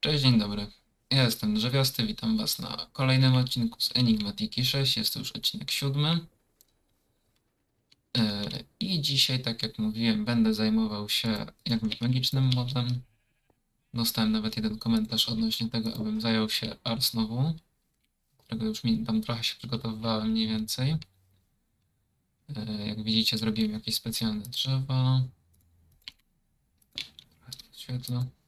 Cześć, dzień dobry. Ja jestem Drzewiasty, witam Was na kolejnym odcinku z Enigmatiki 6. Jest to już odcinek siódmy. Yy, I dzisiaj, tak jak mówiłem, będę zajmował się jakimś magicznym modem. Dostałem nawet jeden komentarz odnośnie tego, abym zajął się Ars Nowu, którego już mi tam trochę się przygotowywałem mniej więcej. Yy, Jak widzicie, zrobiłem jakieś specjalne drzewa. E,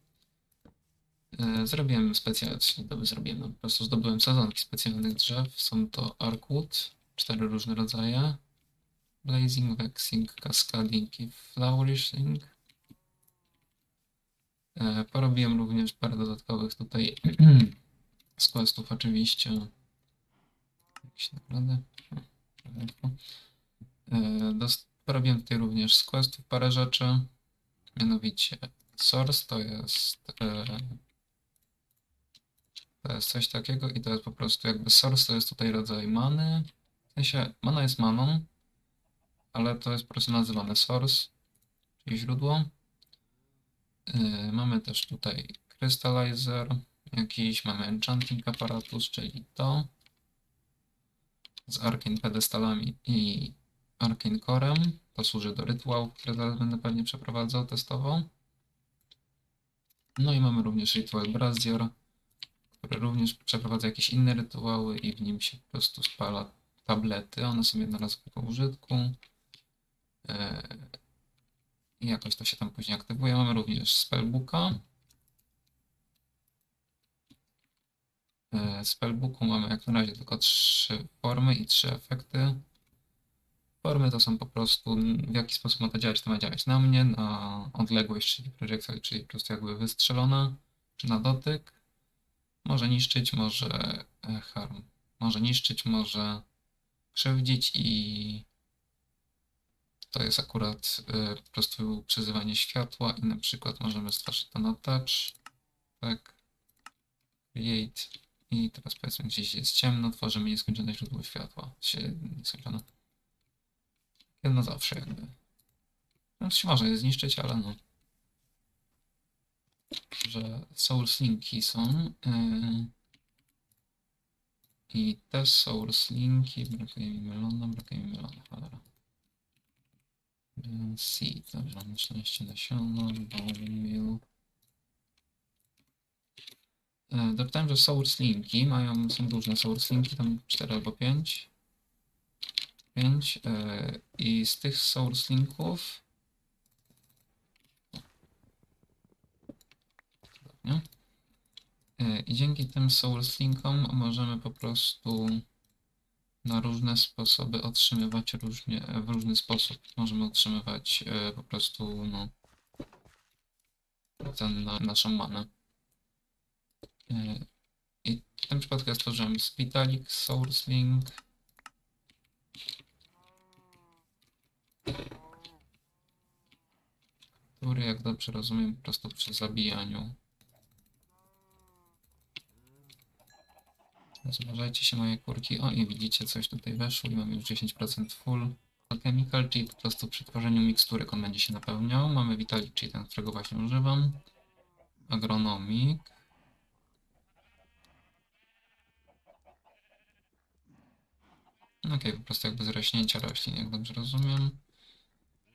Zrobiłem specjalnie, zrobiłem, no, po prostu zdobyłem sadzonki specjalnych drzew. Są to Arkwood, cztery różne rodzaje. Blazing, Vexing, Cascading i Flourishing. E, Porobiłem również parę dodatkowych tutaj z questów oczywiście. E, Porobiłem tutaj również z questów parę rzeczy. Mianowicie Source to jest e, to jest coś takiego i to jest po prostu jakby source to jest tutaj rodzaj many. W sensie mana jest maną, ale to jest po prostu nazywane source, czyli źródło. Yy, mamy też tutaj crystallizer jakiś, mamy enchanting apparatus, czyli to z arcane pedestalami i arcane corem. To służy do rytuałów, które zaraz będę pewnie przeprowadzał testowo. No i mamy również ritual brazier który również przeprowadza jakieś inne rytuały i w nim się po prostu spala tablety. One są jednorazowego użytku. E, I jakoś to się tam później aktywuje. Mamy również spellbooka. E, spellbooku mamy jak na razie tylko trzy formy i trzy efekty. Formy to są po prostu w jaki sposób ma to działać. To ma działać na mnie, na odległość, czyli projectile, czyli po prostu jakby wystrzelona, czy na dotyk. Może niszczyć, może e, harm. Może niszczyć, może krzywdzić i to jest akurat e, po prostu przyzywanie światła i na przykład możemy stworzyć to na touch. Tak. Create. I teraz powiedzmy gdzieś jest ciemno, tworzymy nieskończone źródło światła. Się nieskończone. Jedno zawsze jakby. No, się może je zniszczyć, ale no że Source Linki są. Yy, I te Source Linki, brakuje mi melona, brakuje mi melona, cholera. Seed, dobrze, mam szczęście nasiona, bone meal. Yy, Doczytałem, że Source Linki mają, są różne Source Linki, tam 4 albo 5. 5 yy, i z tych Source nie? E, I dzięki tym Source Linkom możemy po prostu na różne sposoby otrzymywać różnie, w różny sposób. Możemy otrzymywać e, po prostu no, ten, na, naszą manę. E, I w tym przypadku ja stworzyłem Spitalik Source Link. Który, jak dobrze rozumiem, po prostu przy zabijaniu Zważajcie się moje kurki. O i widzicie coś tutaj weszło i mamy już 10% full. Chemical, czyli po prostu przy tworzeniu miksturek on będzie się napełniał. Mamy Vitalik, czyli ten, którego właśnie używam. Agronomik. Okej, po prostu jakby zrośnięcia roślin, jak dobrze rozumiem.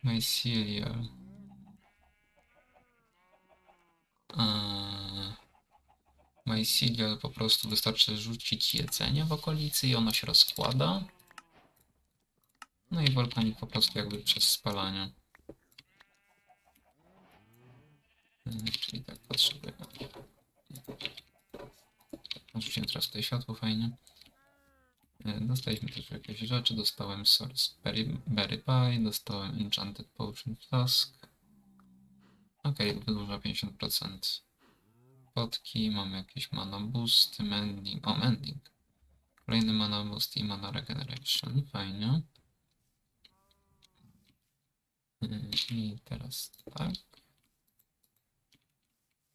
Mycelial. Eee... Mycelial po prostu wystarczy rzucić jedzenie w okolicy i ono się rozkłada. No i wolkanik po prostu jakby przez spalanie. Mm, Czyli tak potrzebujemy. Rzuciłem teraz tutaj światło fajnie. E, Dostaliśmy też jakieś rzeczy. Dostałem Source Berry, berry Pie, dostałem Enchanted Potion Flask. Ok, wydłuża 50% spotki, mamy jakieś mana boost, mending, o mending. Kolejny mana boost i mana regeneration, fajnie. Yy, I teraz tak.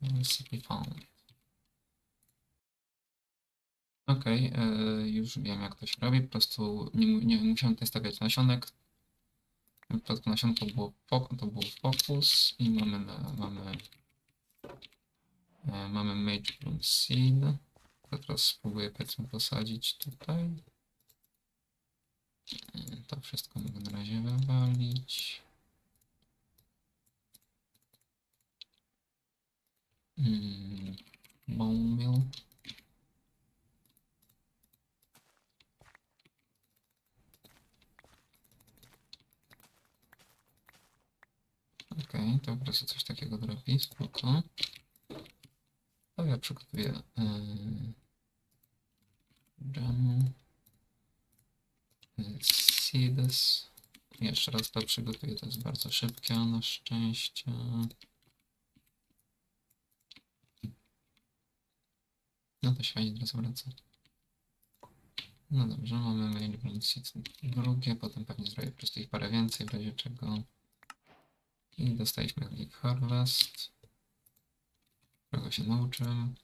Recipe found. Ok, już wiem jak to się robi, po prostu nie, nie musiałem tutaj stawiać nasionek. Tym przypadku nasionko było, to było focus i mamy, mamy E, Mamy Mage Bloom Seed. To teraz spróbuję powiedzmy posadzić tutaj. E, To wszystko mogę na razie wywalić. Mm, Bone Mill. Okej, to po prostu coś takiego drobi, spoko. Ja przygotuję yy, dżemu. Yy, Seeds. Jeszcze raz to przygotuję, to jest bardzo szybkie na szczęście. No to się fajnie teraz wraca. No dobrze, mamy mail Seeds drugie, potem pewnie zrobię po prostu ich parę więcej, w razie czego. I dostaliśmy League Harvest, którego się nauczyłem.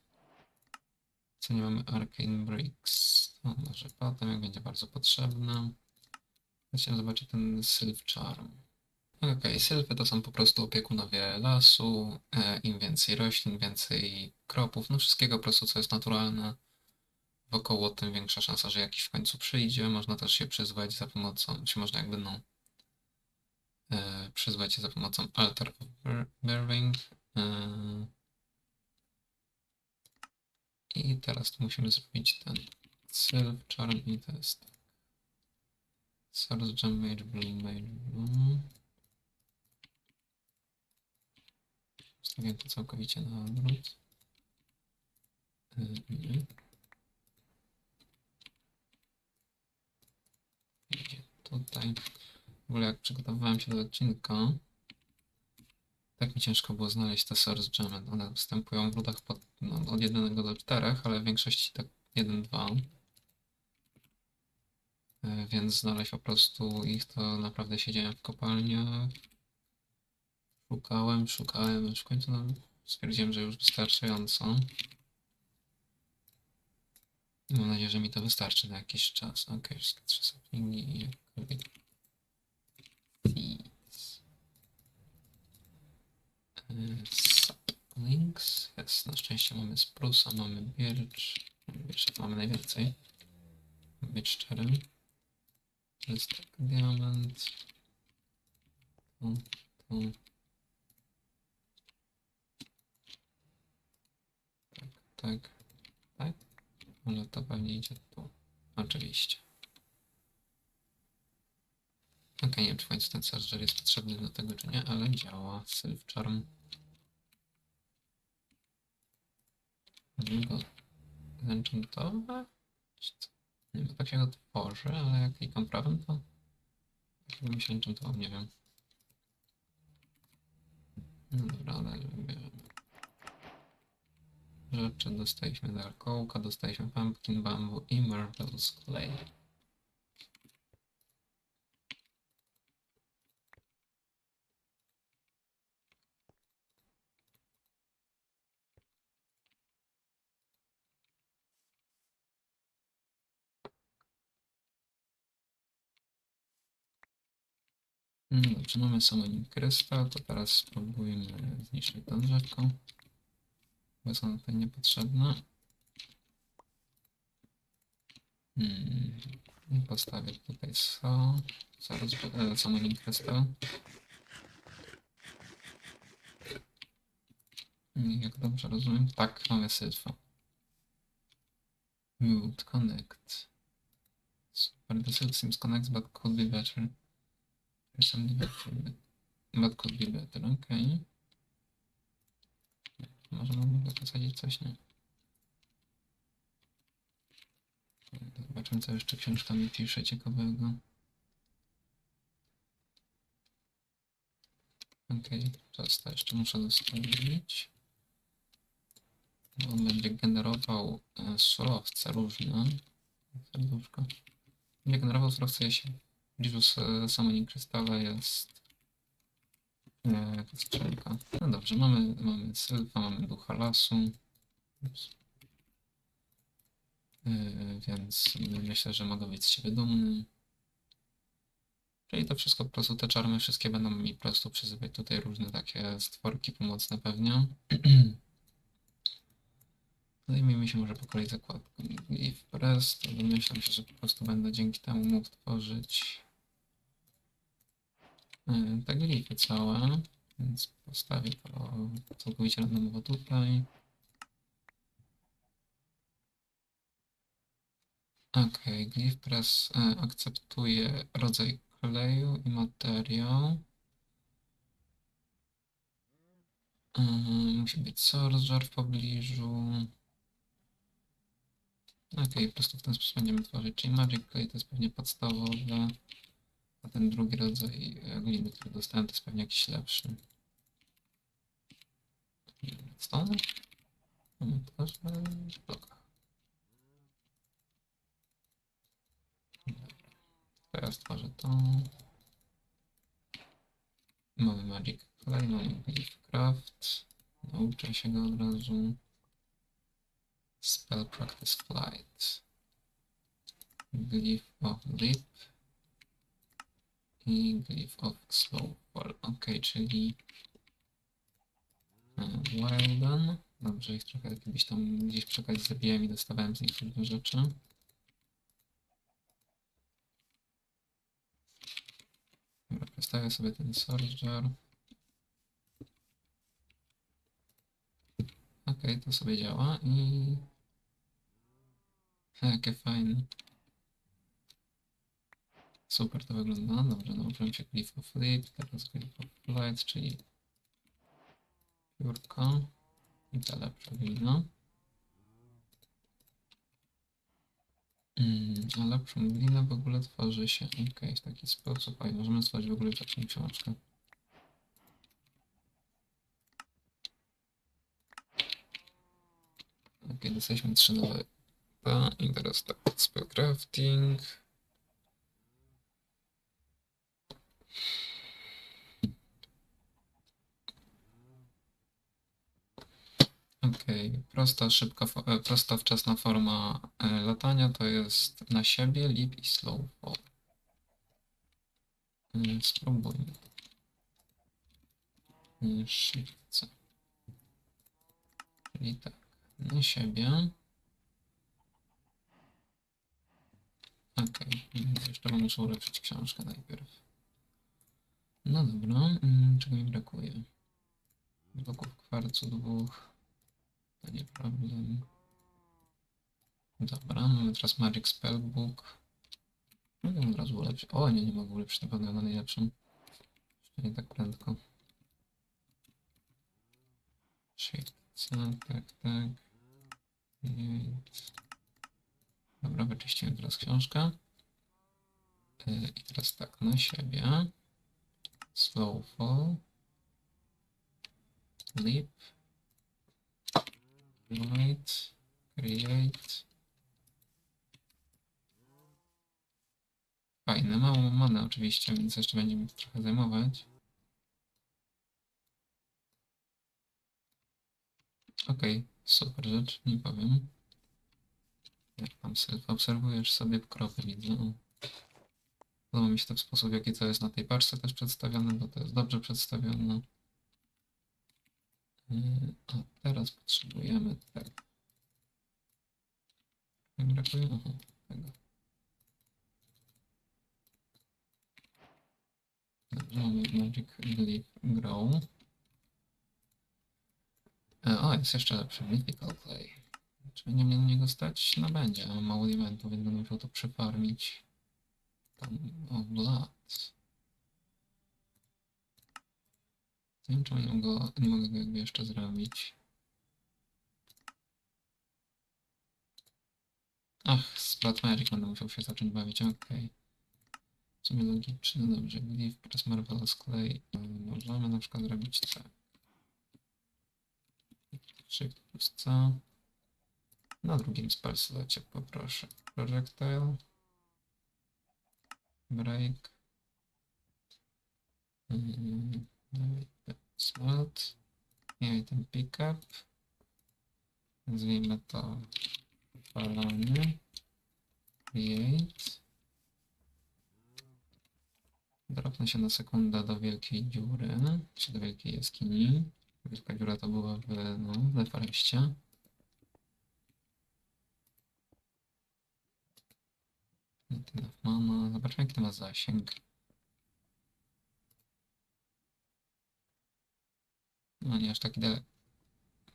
Co nie mamy Arcane Bricks, to może potem, jak będzie bardzo potrzebne. Chciałem zobaczyć ten Sylph Charm. Okej, sylfy to są po prostu opiekunowie lasu. E, Im więcej roślin, więcej kropów, no wszystkiego po prostu, co jest naturalne wokoło, tym większa szansa, że jakiś w końcu przyjdzie. Można też się przyzwać za pomocą, czy można jakby no e, przyzwać się za pomocą Altar of Bear- Bearing. E, I teraz tu musimy zrobić ten Charm i to jest tak. Source Gem Mage Bloom Mage Bloom. Ustawiam to całkowicie na odwrót. Nie. Idzie tutaj. W ogóle jak przygotowywałem się do odcinka, tak mi ciężko było znaleźć te source gemy. One występują w ludach pod, no, od 1 do 4, ale w większości tak 1-2. E, Więc znaleźć po prostu ich to naprawdę siedziałem w kopalni. Szukałem, szukałem, aż w końcu no, stwierdziłem, że już wystarczająco. Mam nadzieję, że mi to wystarczy na jakiś czas. Ok, wszystkie trzy saplingi i jakkolwiek. E, Saplings. Jest, na szczęście mamy sprusa, mamy birch. Jeszcze mamy najwięcej. 4. To jest tak diament. To, to. Tak, tak, tak. Ale to pewnie idzie tu. Oczywiście. Okej, nie wiem czy końcu ten charger jest potrzebny do tego czy nie, ale działa. Self charm. Go zenchantować? Czy co? Nie wiem, tak się go tworzy, ale jak klikam prawym to... Jak bym się enchantował, nie wiem. No dobra, ale bierzemy. Rzeczy dostaliśmy Dark Oaka, dostaliśmy Pumpkin Bamboo i Marvel's Clay. No dobrze, mamy Summoning Crystal, to teraz spróbujmy zniszczyć tę drzewko. Bo jest ona tutaj niepotrzebna. Hmm. Postawię tutaj so. Zaraz e, Summoning Crystal. Jak dobrze rozumiem, tak, mamy sylfa. Mute connect. Super, the seems connects but could be better. But could be better, okej. Może mogę posadzić coś, nie? Zobaczymy, co jeszcze książka mi pisze ciekawego. Okej, teraz to jeszcze muszę dostawić. On będzie generował e, surowce różne. Serduszko. Będzie generował surowce, jeśli bliżu s- summoning krystala jest e, strzelka. No dobrze, mamy, mamy sylfa, mamy ducha lasu. E, więc myślę, że mogę być z siebie dumny. Czyli to wszystko po prostu, te czarmy wszystkie będą mi po prostu przyzywać tutaj różne takie stworki pomocne pewnie. Zajmijmy się może po kolei zakładką Glyph Press, to że po prostu będę dzięki temu mógł tworzyć e, te glify całe, więc postawię to całkowicie randomowo tutaj. Ok, Glyph Press e, akceptuje rodzaj kleju i materiał. Mhm, musi być source w pobliżu. Ok, po prostu w ten sposób będziemy tworzyć. Czyli Magic Clay to jest pewnie podstawowe, ten drugi rodzaj e, gliny, który dostałem, to jest pewnie jakiś lepszy. Stone? Też w blokach. To ja stworzę to. Mamy Magic Clay, mamy Glyphcraft. Nauczę się go od razu. Spell Practice Flight. Glyph of Leap. I Glyph of Slow Fall. Ok, czyli e, Wilden. Dobrze, ich trochę kiedyś tam gdzieś przy okazji zabiłem i dostawałem z nich różne rzeczy. Dobra, przedstawię sobie ten Jar. Okej, to sobie działa i... Jakie fajne. Super to wygląda. Dobrze, nauczyłem się Glyph of Flip, teraz Glyph of Flight, czyli piórka i ta lepsza glina. Mm, a lepszą glinę w ogóle tworzy się, okej, w taki sposób, a możemy stworzyć w ogóle taką książkę. Ok, dostaliśmy trzy nowe. I teraz tak, spellcrafting. Okej, prosta, szybka, e, prosta, wczesna forma e, latania to jest na siebie, leap i slow fall. E, Spróbujmy. E, C. Czyli tak, na siebie. Okej, okay. jeszcze muszę ulepszyć książkę najpierw. No dobra, mm, czego mi brakuje? Bloków kwarcu dwóch. To nie problem. Dobra, mamy teraz Magic Spellbook. Mogę od razu ulepszyć. O, nie, nie mogę ulepszyć na pewno na najlepszym. Jeszcze nie tak prędko. Shift C, tak, tak. Eight. Dobra, wyczyściłem teraz książkę. Yy, I teraz tak, na siebie. Slow fall. Leap. Light. Create. Fajne, mało mamy oczywiście, więc jeszcze będzie mi to trochę zajmować. Okej, super rzecz, nie powiem. Jak tam obserwujesz sobie krowy, widzę. Podoba mi się w sposób, jaki to jest na tej paczce też przedstawione, bo to jest dobrze przedstawione. A teraz potrzebujemy tego. Jak brakuje? Aha, tego. Dobrze, mamy Magic Glyph Grow. E, O, jest jeszcze lepszy Mythical Clay. Czy będzie mnie na niego stać? No będzie, mam mało elementów, więc będę musiał to przefarmić. Tam, o, blat. Nie wiem, czemu nie mogę, go jakby jeszcze zrobić. Ach, Blood Magic będę musiał się zacząć bawić, okej. W sumie logiczne, dobrze. Glyph przez Marvelous Clay. Możemy na przykład zrobić C. Shift plus C. Na drugim spellslocie poproszę Projectile. Break. Ten Smelt. I ten pickup. Nazwijmy to palanie. Create. Dropnę się na sekundę do wielkiej dziury, czy do wielkiej jaskini. Wielka dziura to była w, no, w. not enough mana. Zobaczmy jaki to ma zasięg. No nie aż taki daleki.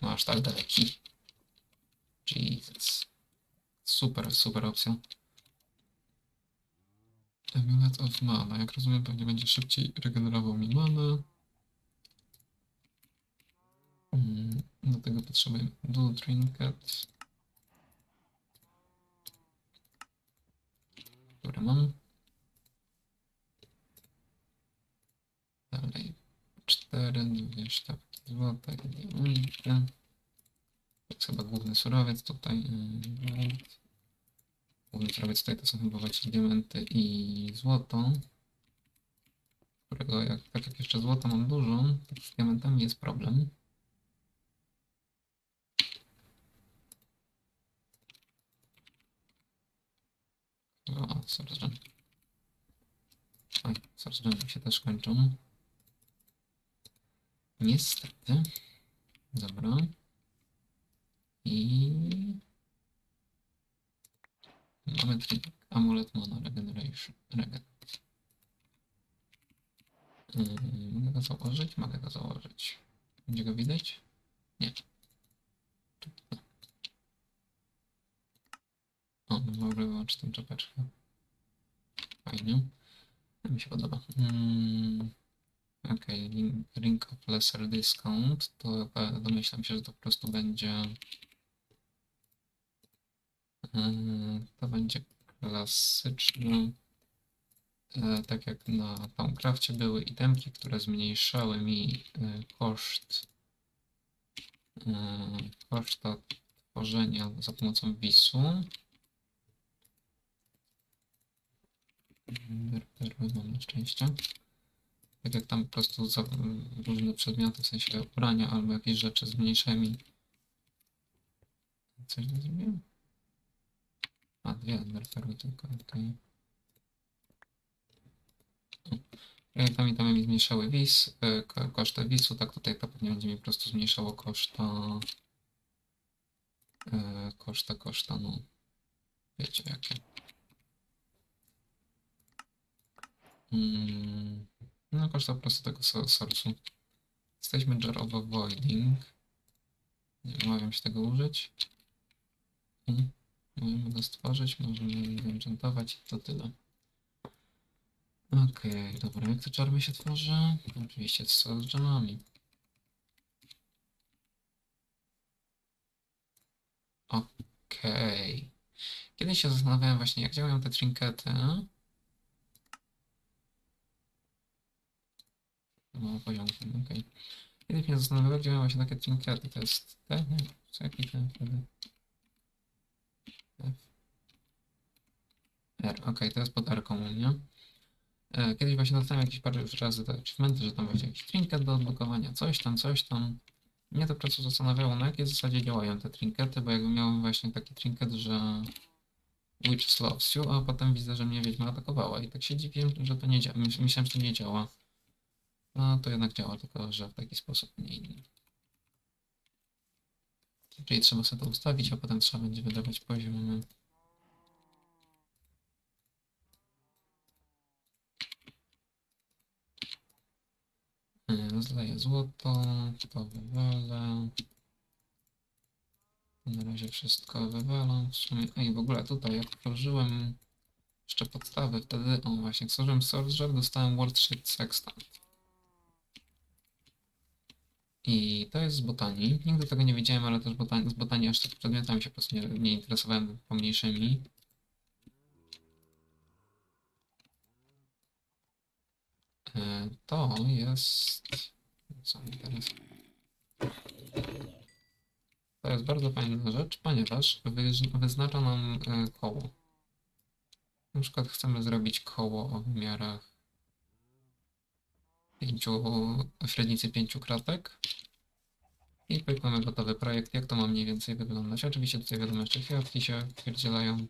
No aż tak daleki. Jesus. Super, super opcja. Amulet of Mana. Jak rozumiem, pewnie będzie szybciej regenerował mi manę. Mm, Do tego potrzebujemy Dual Trinket. Które mam. Dalej. Cztery, dwie sztabki złota i diamenty. To jest chyba główny surowiec tutaj. yy, Główny surowiec tutaj to są chyba właśnie diamenty i złoto. Którego jak, tak jak jeszcze złota mam dużo, to z diamentami jest problem. O, Source Gem. Oj, Gem się też kończą. Niestety. Dobra. I... Mamy trik. Amulet Mono Regeneration. Regen. Yy, mogę go założyć? Mogę go założyć. Będzie go widać? Nie. Mogę wyłączyć tę czapeczkę. Fajnie. To mi się podoba. Mm. Link, link of lesser discount, to domyślam się, że to po prostu będzie yy, to będzie klasyczne e, tak jak na Towncrafcie były itemki, które zmniejszały mi e, koszt e, koszta tworzenia za pomocą wisu. Perły mam szczęście. Tak jak tam po prostu za różne przedmioty, w sensie ubrania albo jakieś rzeczy zmniejszają. Coś nie zrobiłem? A, dwie enderperły tylko, okej. Jak tam i tam mi zmniejszały wis, e, ko- koszty wisu, tak tutaj to pewnie będzie mi po prostu zmniejszało koszta. E, koszta, koszta, no. Wiecie jakie. Mm, no koszta po prostu tego so- source'u. Jesteśmy jar of avoiding. Nie omawiam się tego użyć. Mm. Możemy go stworzyć, możemy go enchantować i to tyle. Okej, dobra, jak te czarmy się tworzy? Oczywiście z z dżemami. Okej. Kiedyś się zastanawiałem właśnie, jak działają te trinkety. No, poziomki, okej. Kiedyś mnie zastanawiałem, jak działają właśnie takie trinkety. To jest te? Nie, co ten wtedy? F. R, okej, to jest pod R-ką, nie? E, Kiedyś właśnie dostałem jakieś parę razy te achievementy, że tam właśnie jakiś trinket do odblokowania, coś tam, coś tam. Mnie to po prostu zastanawiało, na jakiej zasadzie działają te trinkety, bo jakby miałem właśnie taki trinket, że Witch loves you, a potem widzę, że mnie wiedźma atakowała i tak się dziwiłem, że to nie działa. Myślałem, że to nie działa. No to jednak działa, tylko że w taki sposób nie inny. Czyli trzeba sobie to ustawić, a potem trzeba będzie wydawać poziomy. Yy, Zleję złoto, to wywalę. Na razie wszystko wywalam. W sumie, ej, w ogóle tutaj jak tworzyłem jeszcze podstawy, wtedy, o właśnie, jak stworzyłem Sorcerer, dostałem World Shade Sextant. I to jest z botanii. Nigdy tego nie wiedziałem, ale też botani, z botanii aż tak przedmiotami się po prostu nie, nie interesowałem pomniejszymi. E, To jest... Co mi teraz? To jest bardzo fajna rzecz, ponieważ wyznacza nam e, koło. Na przykład chcemy zrobić koło o wymiarach pięciu, średnicy pięciu kratek. I klikamy gotowy projekt, jak to ma mniej więcej wyglądać. Oczywiście tutaj wiadomo jeszcze kwiatki się wpierdzielają.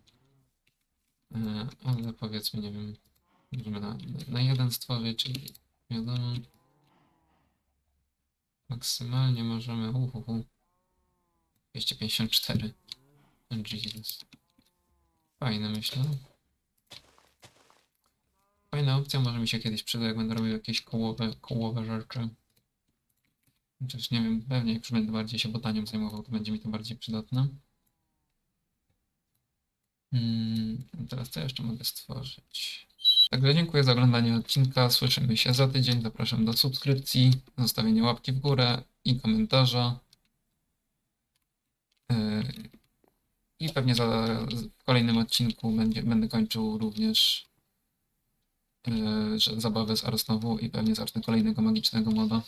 E, Ale powiedzmy, nie wiem, na, na jeden stworzyć, czyli wiadomo. Maksymalnie możemy, uhuhu, 254. Jesus. Fajne myślę. Fajna opcja, może mi się kiedyś przyda, jak będę robił jakieś kołowe, kołowe rzeczy. Chociaż nie wiem, pewnie jak już będę bardziej się botanią zajmował, to będzie mi to bardziej przydatne. Mm, teraz co jeszcze mogę stworzyć? Także dziękuję za oglądanie odcinka. Słyszymy się za tydzień. Zapraszam do subskrypcji, zostawienia łapki w górę i komentarza. Yy, I pewnie za, w kolejnym odcinku będzie, będę kończył również zabawę z Arosnowu i pewnie zacznę kolejnego magicznego moda.